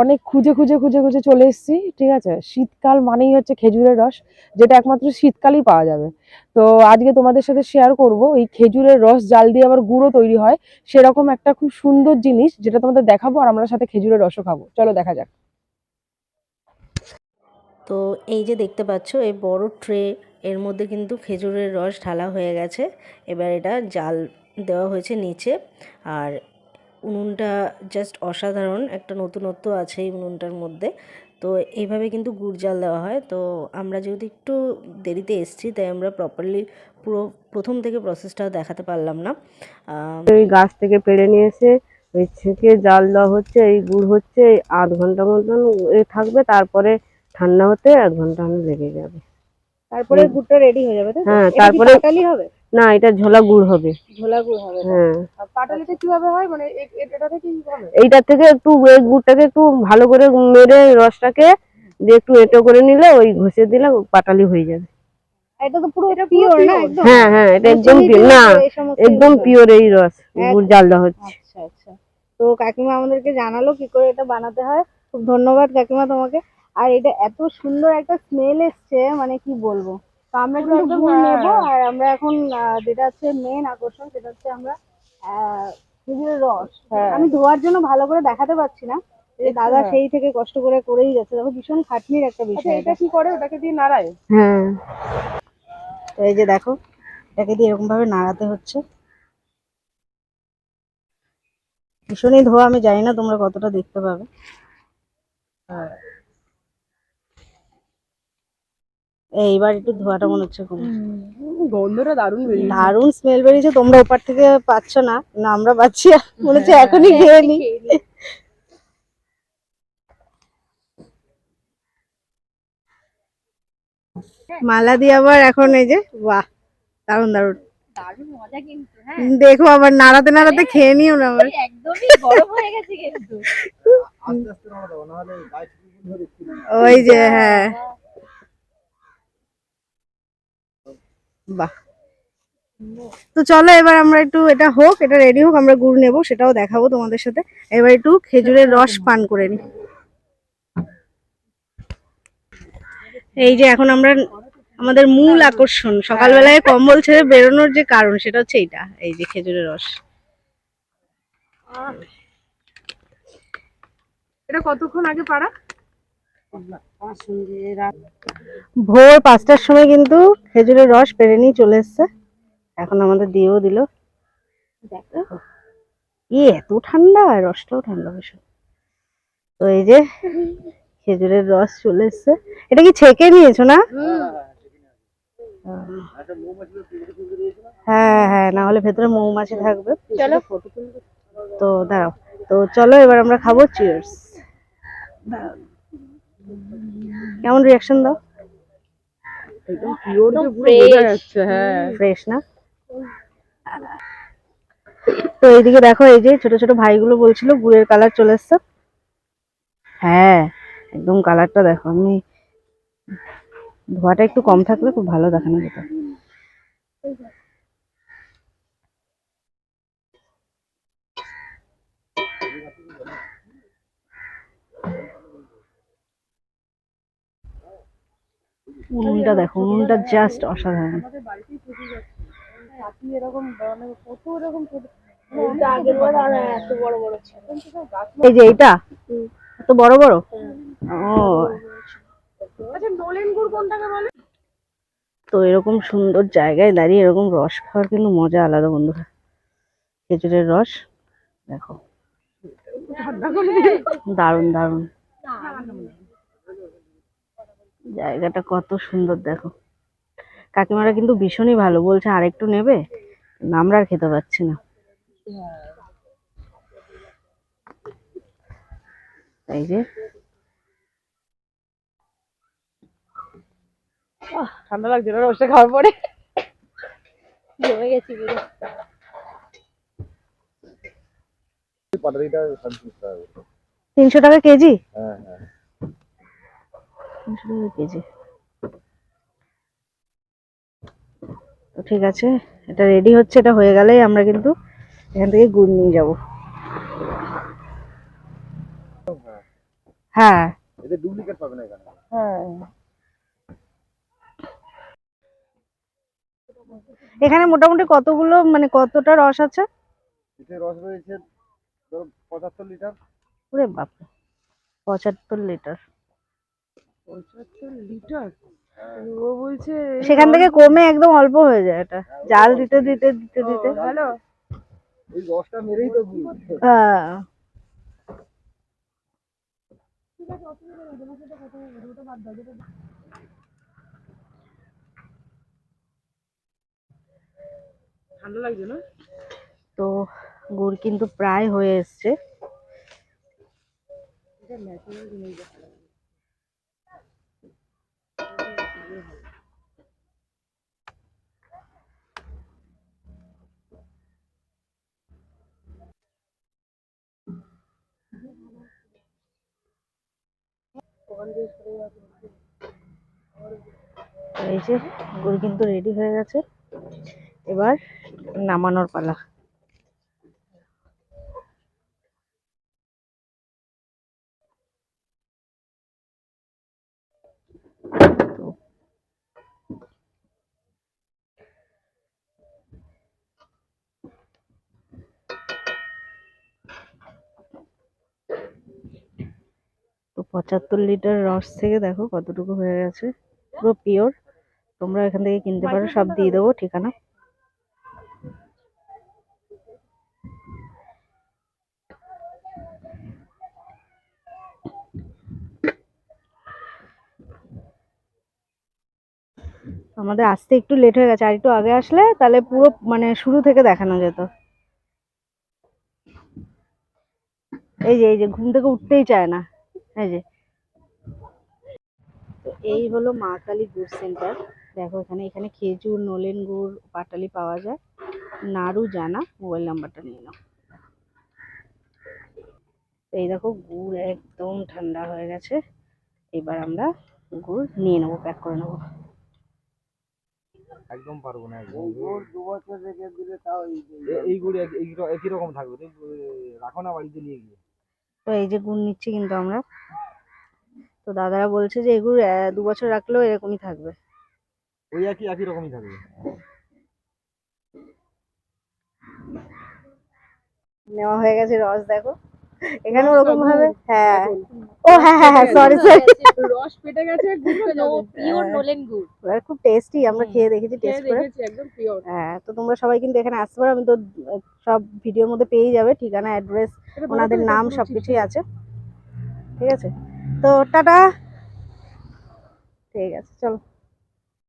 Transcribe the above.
অনেক খুঁজে খুঁজে খুঁজে খুঁজে চলে এসেছি, ঠিক আছে? শীতকাল মানেই হচ্ছে খেজুরের রস, যেটা একমাত্র শীতকালেই পাওয়া যাবে। তো আজকে তোমাদের সাথে শেয়ার করব, এই খেজুরের রস, জাল দিয়ে আবার গুঁড়ো তৈরি হয়, সেরকম একটা খুব সুন্দর জিনিস যেটা তোমাদের দেখাবো আর আমরা সাথে খেজুরের রসও খাব। চলো দেখা যাক। তো এই যে দেখতে পাচ্ছ, এই বড় ট্রে, এর মধ্যে কিন্তু খেজুরের রস ঢালা হয়ে গেছে। এবার এটা জাল দেওয়া হয়েছে নিচে, আর উনুনটা জাস্ট অসাধারণ একটা নতুনত্ব আছে এই উনুনটার মধ্যে। তো এইভাবে কিন্তু গুড় জাল দেওয়া হয়। তো আমরা যেহেতু একটু দেরিতে এসেছি তাই আমরা প্রপারলি পুরো প্রথম থেকে প্রসেসটা দেখাতে পারলাম না। আহ, ওই গাছ থেকে পেড়ে নিয়ে এসে ওই ছেঁকে জাল দেওয়া হচ্ছে এই গুড় হচ্ছে আধ ঘণ্টা মতন এ থাকবে তারপরে ঠান্ডা হতে এক ঘণ্টা লেগে যাবে। তারপরে গুড়টা রেডি হয়ে যাবে? হ্যাঁ, তারপরে- হবে? না এটা ঝোলা গুড় হবে। ঝোলা গুড় হবে? হ্যাঁ। পাটালিতে কীভাবে হয়? মানে এটা থেকে কি হবে? এইটা থেকে একটু এই গুড়টাকে একটু ভালো করে মেরে রসটাকে দিয়ে একটু এঁটো করে নিলে ওই ঘষে দিলে পাটালি হয়ে যাবে। এটা তো পুরো এটা পিওর না একদম? হ্যাঁ হ্যাঁ এটা মানে একদম। দিয়ে না একদম ইয়ে পিওর এই রস গুড় জাল দেওয়া হচ্ছে। আচ্ছা আচ্ছা। তো কাকিমা আমাদেরকে জানালো কি করে এটা বানাতে হয়। খুব ধন্যবাদ কাকিমা তোমাকে। আর এটা এত সুন্দর একটা স্মেল এসছে মানে কি বলব? তো আমরা কিন্তু গুড় নেব। আর আমরা এখন যেটা হচ্ছে মেন আকর্ষণ সেটা হচ্ছে আমরা আহ, খেজুরের রস। হ্যাঁ। আমি ধোয়ার জন্য ভালো করে দেখাতে পাচ্ছি না। দাদা হ্যাঁ। সেই থেকে কষ্ট করে করেই যাচ্ছে দেখো ভীষণ খাটনির একটা আচ্ছা বিষয় এটা কি করে? ওটাকে দিয়ে নাড়ায়? হ্যাঁ। তো এই যে দেখো এটাকে দিয়ে এরকম ভাবে নাড়াতে হচ্ছে। ভীষণই ধোয়া আমি জানি না তোমরা কতটা দেখতে পাবে। এইবার একটু ধোয়াটা মনে হচ্ছে কম। গন্ধটা দারুণ বেরিয়েছে। দারুণ স্মেল বেরিয়েছে তোমরা ওপার থেকে পাচ্ছ না না আমরা পাচ্ছি মনে হচ্ছে এখনই খেয়ে নি। মালা দিয়ে আবার এখন এই যে বাহ দারুণ দারুণ। দারুণ মজা কিন্তু হ্যাঁ। দেখো আবার নাড়াতে নাড়াতে খেয়ে নিও না আবার। একদমই গরম হয়ে গেছে কিন্তু। ওই যে হ্যাঁ। বাহ। তো চলো, এবার আমরা একটু এটা হোক, এটা রেডি হোক, আমরা গুড় নেব, সেটাও দেখাবো তোমাদের সাথে। এবার একটু খেজুরের রস পান করে নি। এই যে এখন আমরা আমাদের মূল আকর্ষণ, সকালবেলায় কম্বল ছেড়ে বেরোনোর যে কারণ, সেটা হচ্ছে এইটা, এই যে খেজুরের রস। এটা কতক্ষণ আগে পারা ভোর পাঁচটার সময় কিন্তু খেজুরের রস পেরে নিয়ে চলে এসছে। এখন আমাদের দিয়েও দিল। দেখো। ই এত ঠান্ডা রসটাও ঠান্ডা ভীষণ। তো এই যে খেজুরের রস চলে এসছে। এটা কি ছেঁকে নিয়েছো না? হ্যাঁ হ্যাঁ না হলে ভেতরে মৌমাছি থাকবে। চলো। তো দাঁড়াও। তো চলো এবার আমরা খাব। চিয়ার্স কেমন রিয়াকশন দাও? একদম পিওর যে পুরো বোঝা যাচ্ছে হ্যাঁ। ফ্রেশ না? তো এইদিকে দেখো এই যে ছোট ছোট ভাইগুলো বলছিল গুড়ের কালার চলে এসছে। হ্যাঁ একদম কালারটা দেখো আমি ধোয়াটা একটু কম থাকলে খুব ভালো দেখানো যেত। উনুনটা দেখো উনুনটা জাস্ট অসাধারণ। মানে কত এরকম ছোট আগের বার আর এত বড় বড় ছিল। এই যে এইটা? এত বড় বড়? ও। আচ্ছা নলেন গুড় কোনটাকে বলে? তো এরকম সুন্দর জায়গায় দাঁড়িয়ে এরকম রস খাওয়ার কিন্তু মজা আলাদা বন্ধুরা। খেজুরের রস দেখো। দারুণ। দারুণ। জায়গাটা কত সুন্দর দেখো। কাকিমারা কিন্তু ভীষণই ভালো বলছে আরেকটু নেবে আমরা আর খেতে পাচ্ছি না। এই যে। ঠান্ডা লাগছে না রসটা খাওয়ার পরে। জমে গেছি পুরো তিনশো টাকা তিনশো টাকা কেজি? হ্যাঁ হ্যাঁ। তিনশো টাকা কেজি। তো ঠিক আছে এটা রেডি হচ্ছে এটা হয়ে গেলেই আমরা কিন্তু এখান থেকে গুড় নিয়ে যাব। হ্যাঁ। এদের ডুপ্লিকেট পাবে না এখানে। হ্যাঁ। এখানে মোটামুটি কতগুলো মানে কতটা রস আছে? এতে রস রয়েছে ধরো পঁচাত্তর লিটার। ওরে পঁচাত্তর লিটার। পঁচাত্তর লিটার। ও বলছে সেখান থেকে কমে একদম অল্প হয়ে যায় এটা। জাল দিতে দিতে দিতে দিতে। হ্যালো রসটা মেরেই তো গুড়। হ্যাঁ। ঠান্ডা লাগছে না? তো গুড় কিন্তু প্রায় হয়ে এসছে। এই যে কিন্তু রেডি হয়ে গেছে। এবার নামানোর পালা। পঁচাত্তর লিটার রস থেকে দেখো কতটুকু হয়ে গেছে। পুরো পিওর তোমরা এখান থেকে কিনতে পারো, সব দিয়ে দেবো ঠিকানা। আমাদের আসতে একটু লেট হয়ে গেছে, আর একটু আগে আসলে তাহলে পুরো মানে শুরু থেকে দেখানো যেত। এই যে এই যে, ঘুম থেকে উঠতেই চায় না। এই যে। তো এই হলো মা কালী গুড় সেন্টার। দেখো এখানে এখানে খেজুর নলেন গুড় পাটালি পাওয়া যায়। নাড়ু জানা মোবাইল নাম্বারটা নিয়ে নাও। তো এই দেখো গুড় একদম ঠান্ডা হয়ে গেছে। এবার আমরা গুড় নিয়ে নেব প্যাক করে নেব। একদম পারব না একদম। গুড় দু বছর রেখে দিলে তাও এই গুড় এই একই রকম থাকবে। রাখো না বাড়িতে নিয়ে গিয়ে। তো এই যে গুড় নিচ্ছি কিন্তু আমরা। তো দাদারা বলছে যে এগুলো দু বছর রাখলেও এরকমই থাকবে। ওই একই একই রকমই থাকবে। নেওয়া হয়ে গেছে রস দেখো। এখানে ওরকম ভাবে হ্যাঁ। ও হ্যাঁ হ্যাঁ হ্যাঁ সরি সরি রস পেটে গেছে পিওর নোলেন গুড়। খুব টেস্টি আমরা খেয়ে দেখেছি টেস্ট করে। দেখেছি একদম পিওর হ্যাঁ তো তোমরা সবাই কিন্তু এখানে আসতে পারো আমি তো সব ভিডিওর মধ্যে পেয়ে যাবে ঠিকানা অ্যাড্রেস ওনাদের নাম সবকিছুই আছে। ঠিক আছে? তো টাটা। ঠিক আছে চলো।